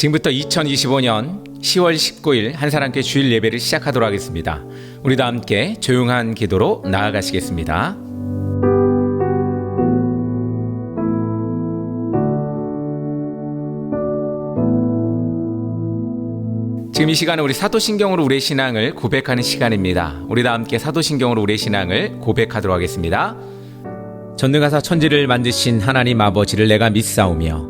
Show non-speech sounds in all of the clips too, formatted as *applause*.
지금부터 2025년 10월 19일 한사람께 주일 예배를 시작하도록 하겠습니다. 우리도 함께 조용한 기도로 나아가시겠습니다. 지금 이 시간은 우리 사도신경으로 우리의 신앙을 고백하는 시간입니다. 우리 다 함께 사도신경으로 우리의 신앙을 고백하도록 하겠습니다. 전능하사 천지를 만드신 하나님 아버지를 내가 믿사오며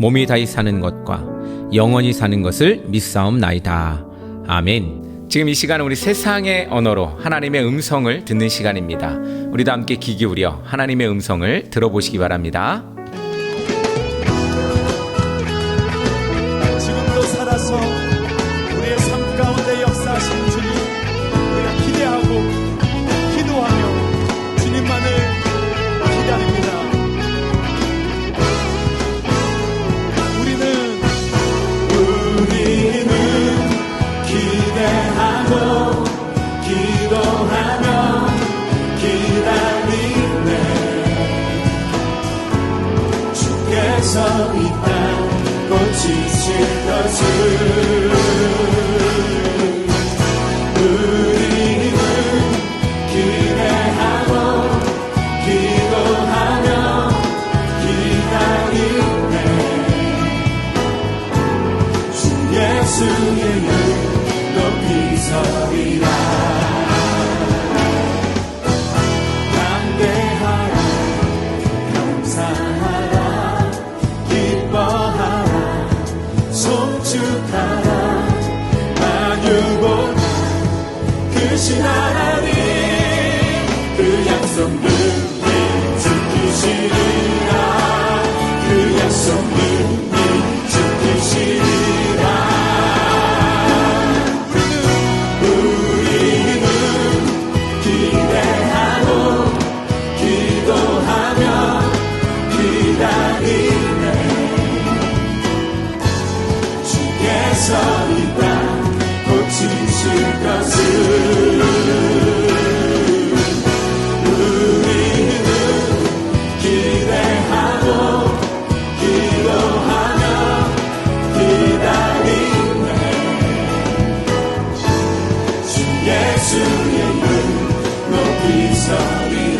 몸이 다히 사는 것과 영원히 사는 것을 믿사옵나이다. 아멘. 지금 이 시간은 우리 세상의 언어로 하나님의 음성을 듣는 시간입니다. 우리도 함께 귀 기울여 하나님의 음성을 들어보시기 바랍니다. 것 이름 높이 서리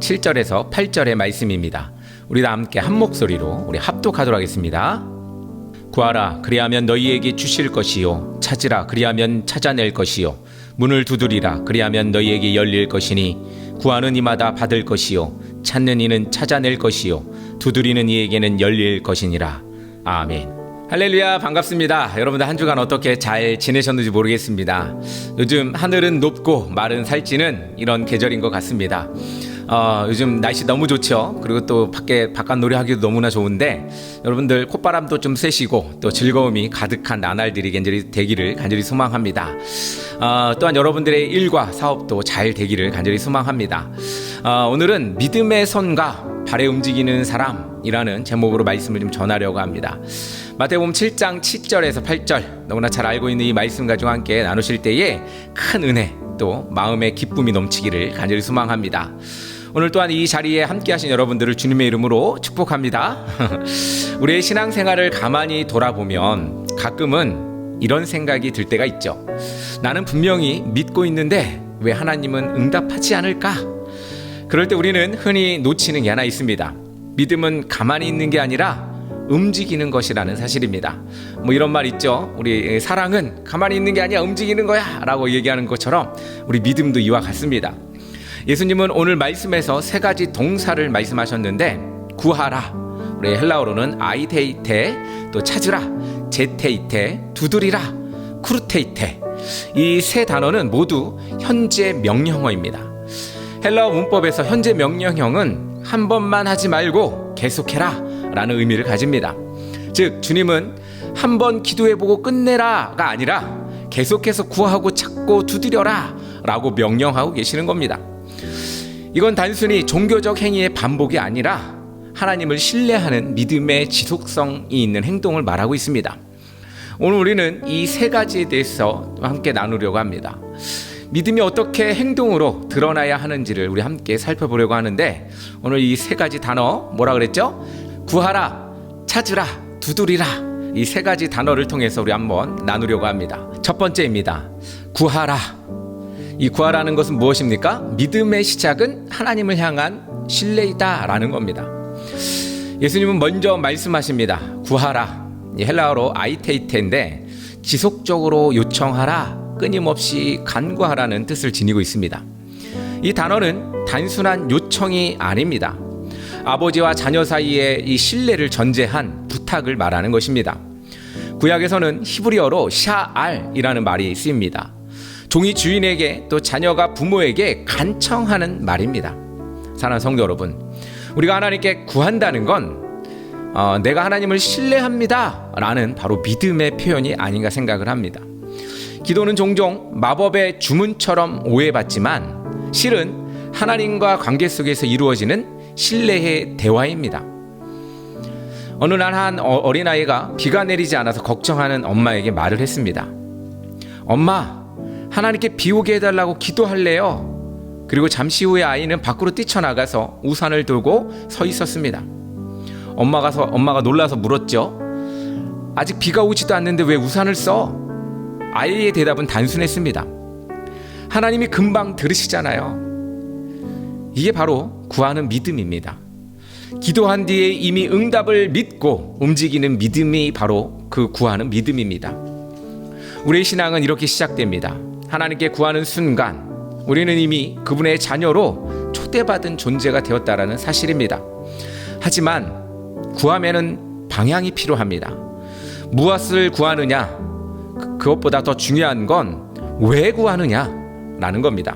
7절에서 8절의 말씀입니다. 우리 다 함께 한 목소리로 우리 합독하도록 하겠습니다. 구하라 그리하면 너희에게 주실 것이요 찾으라 그리하면 찾아낼 것이요 문을 두드리라 그리하면 너희에게 열릴 것이니 구하는 이마다 받을 것이요 찾는 이는 찾아낼 것이요 두드리는 이에게는 열릴 것이니라 아멘. 할렐루야 반갑습니다. 여러분들 한 주간 어떻게 잘 지내셨는지 모르겠습니다. 요즘 하늘은 높고 마른 살찌는 이런 계절인 것 같습니다. 어, 요즘 날씨 너무 좋죠. 그리고 또 밖에 바깥 놀이하기도 너무나 좋은데 여러분들 콧바람도 좀 쐬시고 또 즐거움이 가득한 나날들이 간절히 되기를 간절히 소망합니다. 어, 또한 여러분들의 일과 사업도 잘 되기를 간절히 소망합니다. 어, 오늘은 믿음의 손과 발에 움직이는 사람이라는 제목으로 말씀을 좀 전하려고 합니다. 마태복음 7장 7절에서 8절 너무나 잘 알고 있는 이 말씀 가지고 함께 나누실 때에 큰 은혜 또 마음의 기쁨이 넘치기를 간절히 소망합니다. 오늘 또한 이 자리에 함께 하신 여러분들을 주님의 이름으로 축복합니다. *laughs* 우리의 신앙생활을 가만히 돌아보면 가끔은 이런 생각이 들 때가 있죠. 나는 분명히 믿고 있는데 왜 하나님은 응답하지 않을까? 그럴 때 우리는 흔히 놓치는 게 하나 있습니다. 믿음은 가만히 있는 게 아니라 움직이는 것이라는 사실입니다. 뭐 이런 말 있죠. 우리 사랑은 가만히 있는 게 아니야 움직이는 거야 라고 얘기하는 것처럼 우리 믿음도 이와 같습니다. 예수님은 오늘 말씀에서 세 가지 동사를 말씀하셨는데 구하라 우리 헬라어로는 아이테이테 또 찾으라 제테이테 두드리라 쿠르테이테 이 세 단어는 모두 현재 명령어입니다. 헬라어 문법에서 현재 명령형은 한 번만 하지 말고 계속해라 라는 의미를 가집니다. 즉, 주님은 한 번 기도해보고 끝내라가 아니라 계속해서 구하고 찾고 두드려라 라고 명령하고 계시는 겁니다. 이건 단순히 종교적 행위의 반복이 아니라 하나님을 신뢰하는 믿음의 지속성이 있는 행동을 말하고 있습니다. 오늘 우리는 이 세 가지에 대해서 함께 나누려고 합니다. 믿음이 어떻게 행동으로 드러나야 하는지를 우리 함께 살펴보려고 하는데 오늘 이 세 가지 단어 뭐라 그랬죠? 구하라, 찾으라, 두드리라 이 세 가지 단어를 통해서 우리 한번 나누려고 합니다. 첫 번째입니다. 구하라. 이 구하라는 것은 무엇입니까? 믿음의 시작은 하나님을 향한 신뢰이다라는 겁니다. 예수님은 먼저 말씀하십니다. 구하라. 이 헬라어로 아이테이테인데 지속적으로 요청하라, 끊임없이 간구하라는 뜻을 지니고 있습니다. 이 단어는 단순한 요청이 아닙니다. 아버지와 자녀 사이의 이 신뢰를 전제한 부탁을 말하는 것입니다. 구약에서는 히브리어로 샤알이라는 말이 쓰입니다. 종이 주인에게 또 자녀가 부모에게 간청하는 말입니다. 사랑하는 성도 여러분, 우리가 하나님께 구한다는 건 어, 내가 하나님을 신뢰합니다. 라는 바로 믿음의 표현이 아닌가 생각을 합니다. 기도는 종종 마법의 주문처럼 오해받지만 실은 하나님과 관계 속에서 이루어지는 신뢰의 대화입니다. 어느 날 한 어린아이가 비가 내리지 않아서 걱정하는 엄마에게 말을 했습니다. 엄마, 하나님께 비 오게 해달라고 기도할래요. 그리고 잠시 후에 아이는 밖으로 뛰쳐나가서 우산을 들고 서 있었습니다. 엄마가 서, 엄마가 놀라서 물었죠. 아직 비가 오지도 않는데 왜 우산을 써? 아이의 대답은 단순했습니다. 하나님이 금방 들으시잖아요. 이게 바로 구하는 믿음입니다. 기도한 뒤에 이미 응답을 믿고 움직이는 믿음이 바로 그 구하는 믿음입니다. 우리의 신앙은 이렇게 시작됩니다. 하나님께 구하는 순간 우리는 이미 그분의 자녀로 초대받은 존재가 되었다라는 사실입니다. 하지만 구하면은 방향이 필요합니다. 무엇을 구하느냐? 그- 그것보다 더 중요한 건 왜 구하느냐라는 겁니다.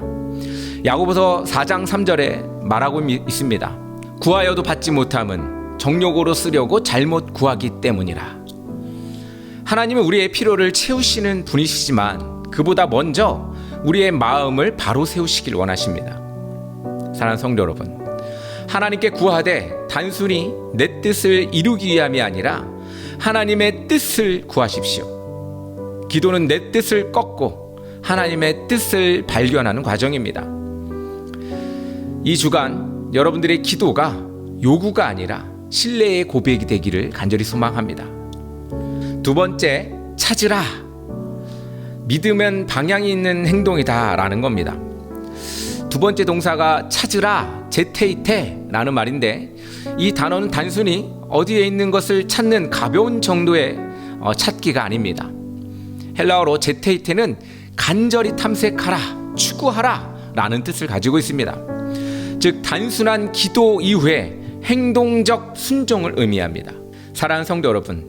야고보서 4장 3절에 말하고 미- 있습니다. 구하여도 받지 못함은 정욕으로 쓰려고 잘못 구하기 때문이라. 하나님은 우리의 필요를 채우시는 분이시지만 그보다 먼저 우리의 마음을 바로 세우시길 원하십니다. 사랑하는 성도 여러분, 하나님께 구하되 단순히 내 뜻을 이루기 위함이 아니라 하나님의 뜻을 구하십시오. 기도는 내 뜻을 꺾고 하나님의 뜻을 발견하는 과정입니다. 이 주간 여러분들의 기도가 요구가 아니라 신뢰의 고백이 되기를 간절히 소망합니다. 두 번째, 찾으라. 믿으면 방향이 있는 행동이다라는 겁니다. 두 번째 동사가 찾으라, 제테이테라는 말인데 이 단어는 단순히 어디에 있는 것을 찾는 가벼운 정도의 어, 찾기가 아닙니다. 헬라어로 제테이테는 간절히 탐색하라, 추구하라 라는 뜻을 가지고 있습니다. 즉, 단순한 기도 이후에 행동적 순종을 의미합니다. 사랑하는 성도 여러분,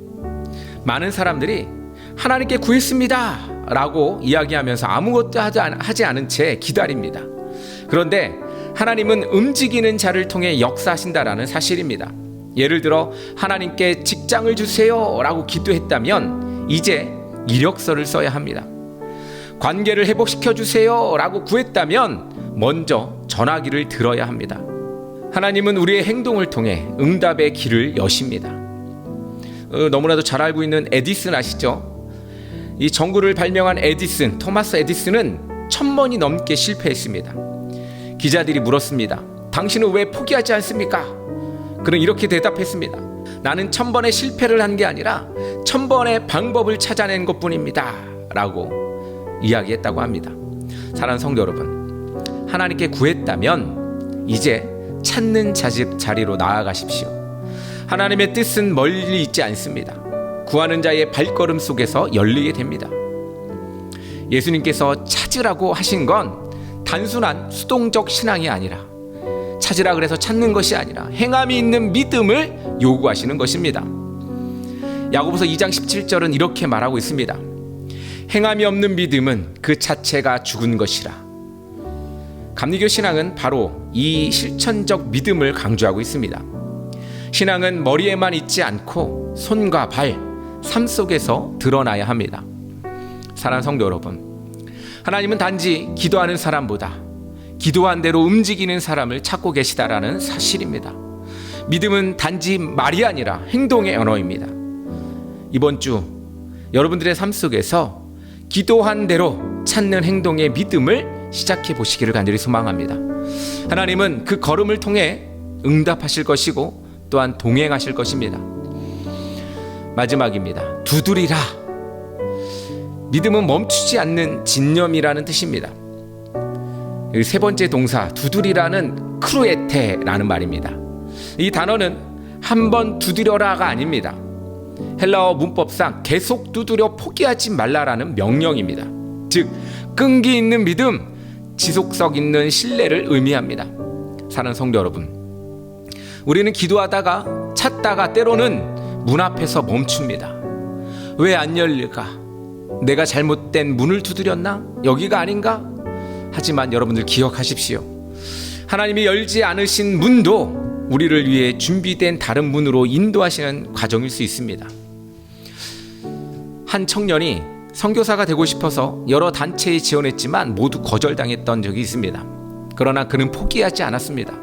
많은 사람들이 하나님께 구했습니다 라고 이야기하면서 아무것도 하지 않은 채 기다립니다. 그런데 하나님은 움직이는 자를 통해 역사하신다라는 사실입니다. 예를 들어 하나님께 직장을 주세요 라고 기도했다면 이제 이력서를 써야 합니다. 관계를 회복시켜 주세요 라고 구했다면 먼저 전화기를 들어야 합니다. 하나님은 우리의 행동을 통해 응답의 길을 여십니다. 어, 너무나도 잘 알고 있는 에디슨 아시죠? 이 전구를 발명한 에디슨, 토마스 에디슨은 천 번이 넘게 실패했습니다. 기자들이 물었습니다. 당신은 왜 포기하지 않습니까? 그는 이렇게 대답했습니다. 나는 천 번의 실패를 한 게 아니라 천 번의 방법을 찾아낸 것 뿐입니다. 라고 이야기했다고 합니다. 사랑하는 성도 여러분, 하나님께 구했다면 이제 찾는 자집 자리로 나아가십시오. 하나님의 뜻은 멀리 있지 않습니다. 구하는 자의 발걸음 속에서 열리게 됩니다. 예수님께서 찾으라고 하신 건 단순한 수동적 신앙이 아니라 찾으라 그래서 찾는 것이 아니라 행함이 있는 믿음을 요구하시는 것입니다. 야고보서 2장 17절은 이렇게 말하고 있습니다. 행함이 없는 믿음은 그 자체가 죽은 것이라. 감리교 신앙은 바로 이 실천적 믿음을 강조하고 있습니다. 신앙은 머리에만 있지 않고 손과 발, 삶 속에서 드러나야 합니다. 사랑하는 성도 여러분, 하나님은 단지 기도하는 사람보다 기도한 대로 움직이는 사람을 찾고 계시다라는 사실입니다. 믿음은 단지 말이 아니라 행동의 언어입니다. 이번 주 여러분들의 삶 속에서 기도한 대로 찾는 행동의 믿음을 시작해 보시기를 간절히 소망합니다. 하나님은 그 걸음을 통해 응답하실 것이고 또한 동행하실 것입니다. 마지막입니다. 두드리라. 믿음은 멈추지 않는 진념이라는 뜻입니다. 세 번째 동사 두드리라는 크루에테라는 말입니다. 이 단어는 한 번 두드려라가 아닙니다. 헬라어 문법상 계속 두드려 포기하지 말라라는 명령입니다. 즉 끈기 있는 믿음, 지속성 있는 신뢰를 의미합니다. 사는 성도 여러분, 우리는 기도하다가 찾다가 때로는 문 앞에서 멈춥니다. 왜 안 열릴까? 내가 잘못된 문을 두드렸나? 여기가 아닌가? 하지만 여러분들 기억하십시오. 하나님이 열지 않으신 문도 우리를 위해 준비된 다른 문으로 인도하시는 과정일 수 있습니다. 한 청년이 선교사가 되고 싶어서 여러 단체에 지원했지만 모두 거절당했던 적이 있습니다. 그러나 그는 포기하지 않았습니다.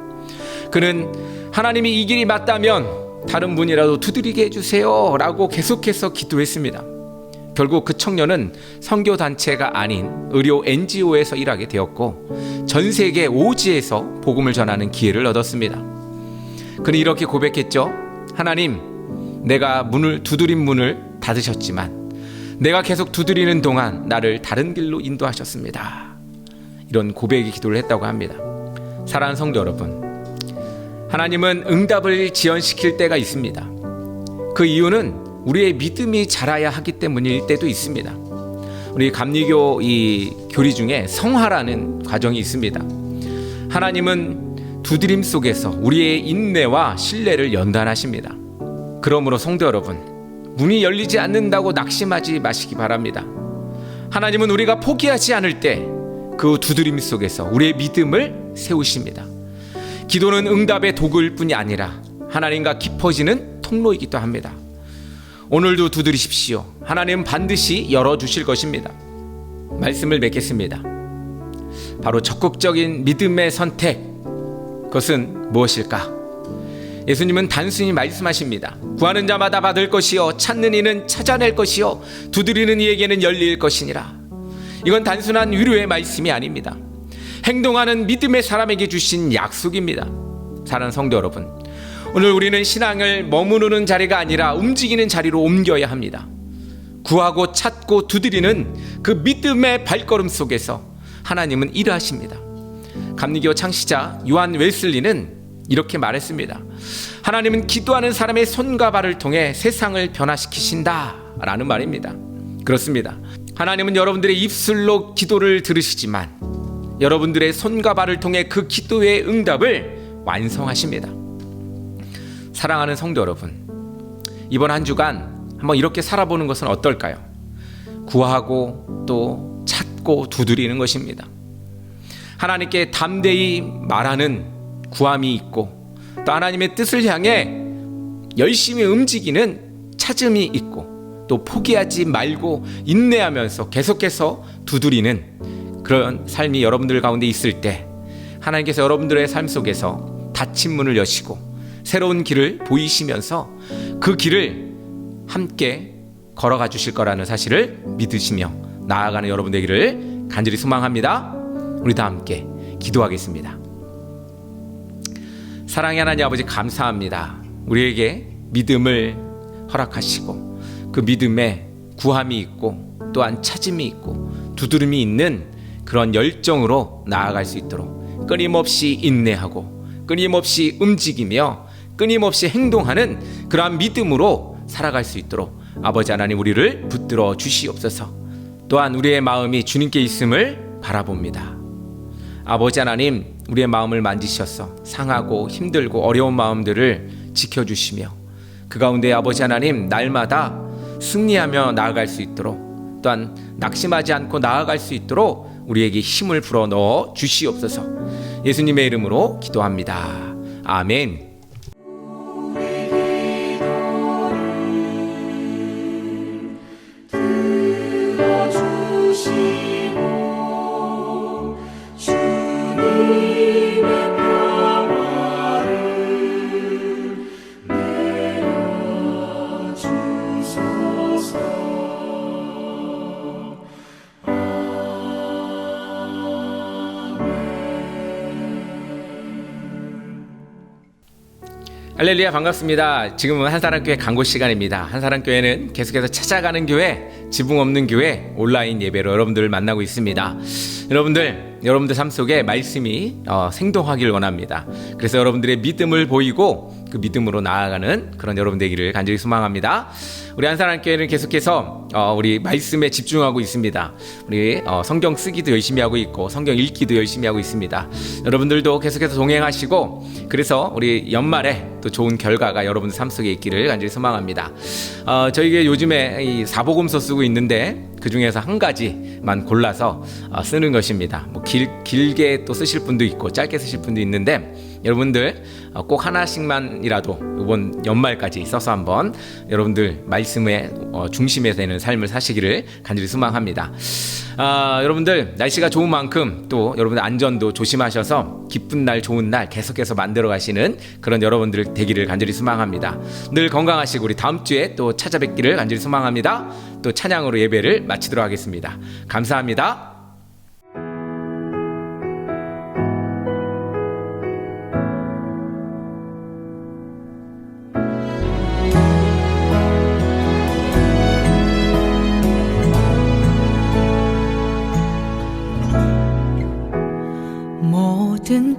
그는 하나님이 이 길이 맞다면 다른 문이라도 두드리게 해주세요 라고 계속해서 기도했습니다. 결국 그 청년은 선교 단체가 아닌 의료 NGO에서 일하게 되었고 전 세계 오지에서 복음을 전하는 기회를 얻었습니다. 그는 이렇게 고백했죠. 하나님, 내가 문을 두드린 문을 닫으셨지만 내가 계속 두드리는 동안 나를 다른 길로 인도하셨습니다. 이런 고백의 기도를 했다고 합니다. 사랑하는 성도 여러분, 하나님은 응답을 지연시킬 때가 있습니다. 그 이유는 우리의 믿음이 자라야 하기 때문일 때도 있습니다. 우리 감리교 이 교리 중에 성화라는 과정이 있습니다. 하나님은 두드림 속에서 우리의 인내와 신뢰를 연단하십니다. 그러므로 성도 여러분, 문이 열리지 않는다고 낙심하지 마시기 바랍니다. 하나님은 우리가 포기하지 않을 때 그 두드림 속에서 우리의 믿음을 세우십니다. 기도는 응답의 도구일 뿐이 아니라 하나님과 깊어지는 통로이기도 합니다. 오늘도 두드리십시오. 하나님 반드시 열어주실 것입니다. 말씀을 맺겠습니다. 바로 적극적인 믿음의 선택. 그것은 무엇일까? 예수님은 단순히 말씀하십니다. 구하는 자마다 받을 것이요. 찾는 이는 찾아낼 것이요. 두드리는 이에게는 열릴 것이니라. 이건 단순한 위로의 말씀이 아닙니다. 행동하는 믿음의 사람에게 주신 약속입니다. 사랑하는 성도 여러분. 오늘 우리는 신앙을 머무르는 자리가 아니라 움직이는 자리로 옮겨야 합니다. 구하고 찾고 두드리는 그 믿음의 발걸음 속에서 하나님은 일하십니다. 감리교 창시자 요한 웨슬리는 이렇게 말했습니다. 하나님은 기도하는 사람의 손과 발을 통해 세상을 변화시키신다라는 말입니다. 그렇습니다. 하나님은 여러분들의 입술로 기도를 들으시지만 여러분들의 손과 발을 통해 그 기도의 응답을 완성하십니다. 사랑하는 성도 여러분, 이번 한 주간 한번 이렇게 살아보는 것은 어떨까요? 구하고 또 찾고 두드리는 것입니다. 하나님께 담대히 말하는 구함이 있고 또 하나님의 뜻을 향해 열심히 움직이는 찾음이 있고 또 포기하지 말고 인내하면서 계속해서 두드리는 그런 삶이 여러분들 가운데 있을 때 하나님께서 여러분들의 삶 속에서 닫힌 문을 여시고 새로운 길을 보이시면서 그 길을 함께 걸어가 주실 거라는 사실을 믿으시며 나아가는 여러분 되기를 간절히 소망합니다. 우리 다 함께 기도하겠습니다. 사랑의 하나님 아버지 감사합니다. 우리에게 믿음을 허락하시고 그 믿음에 구함이 있고 또한 찾음이 있고 두드름이 있는 그런 열정으로 나아갈 수 있도록 끊임없이 인내하고 끊임없이 움직이며 끊임없이 행동하는 그러한 믿음으로 살아갈 수 있도록 아버지 하나님 우리를 붙들어 주시옵소서. 또한 우리의 마음이 주님께 있음을 바라봅니다. 아버지 하나님 우리의 마음을 만지셔서 상하고 힘들고 어려운 마음들을 지켜주시며 그 가운데 아버지 하나님 날마다 승리하며 나아갈 수 있도록 또한 낙심하지 않고 나아갈 수 있도록 우리에게 힘을 불어 넣어 주시옵소서. 예수님의 이름으로 기도합니다. 아멘 할렐루야 반갑습니다. 지금은 한사람교회 강고 시간입니다. 한사람교회는 계속해서 찾아가는 교회, 지붕 없는 교회 온라인 예배로 여러분들을 만나고 있습니다. 여러분들, 여러분들 삶 속에 말씀이 어, 생동하길 원합니다. 그래서 여러분들의 믿음을 보이고 그 믿음으로 나아가는 그런 여러분 되기를 간절히 소망합니다. 우리 한사람교회는 계속해서 어, 우리 말씀에 집중하고 있습니다. 우리 어, 성경 쓰기도 열심히 하고 있고 성경 읽기도 열심히 하고 있습니다. 여러분들도 계속해서 동행하시고 그래서 우리 연말에 또 좋은 결과가 여러분들 삶 속에 있기를 간절히 소망합니다. 어, 저희가 요즘에 이 사복음서 쓰고 있는데 그 중에서 한 가지만 골라서 어, 쓰는 것입니다. 뭐 길, 길게 또 쓰실 분도 있고 짧게 쓰실 분도 있는데 여러분들 어, 꼭 하나씩만이라도 이번 연말까지 써서 한번 여러분들 말씀의 어, 중심에 되는 삶을 사시기를 간절히 소망합니다. 아, 여러분들 날씨가 좋은 만큼 또 여러분들 안전도 조심하셔서 기쁜 날 좋은 날 계속해서 만들어 가시는 그런 여러분들 되기를 간절히 소망합니다. 늘 건강하시고 우리 다음 주에 또 찾아뵙기를 간절히 소망합니다. 또 찬양으로 예배를 마치도록 하겠습니다. 감사합니다.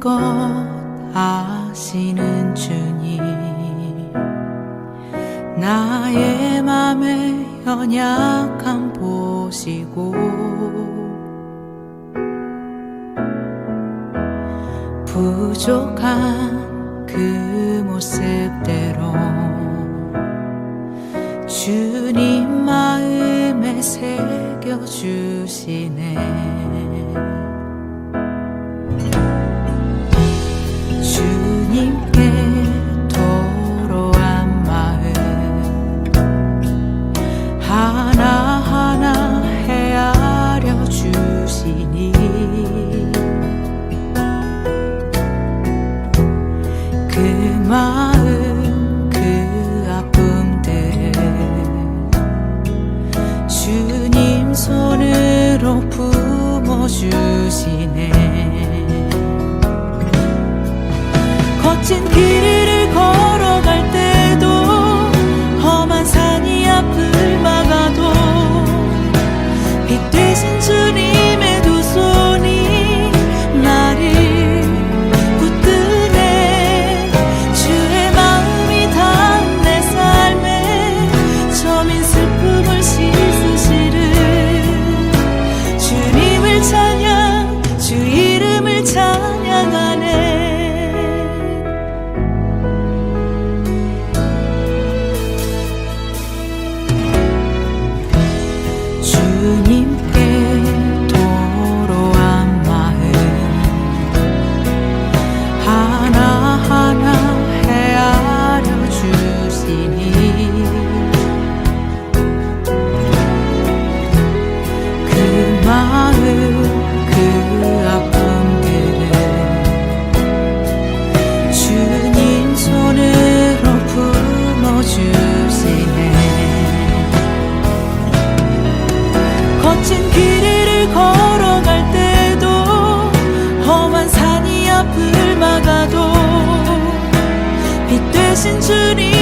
것 아시는 주님 나의 맘의 연약함 보시고 부족한 그 모습대로 주님 마음에 새겨주시네 주시네. 거친 길을 걸어갈 때도 험한 산이 앞을 막아도 빛 대신 주님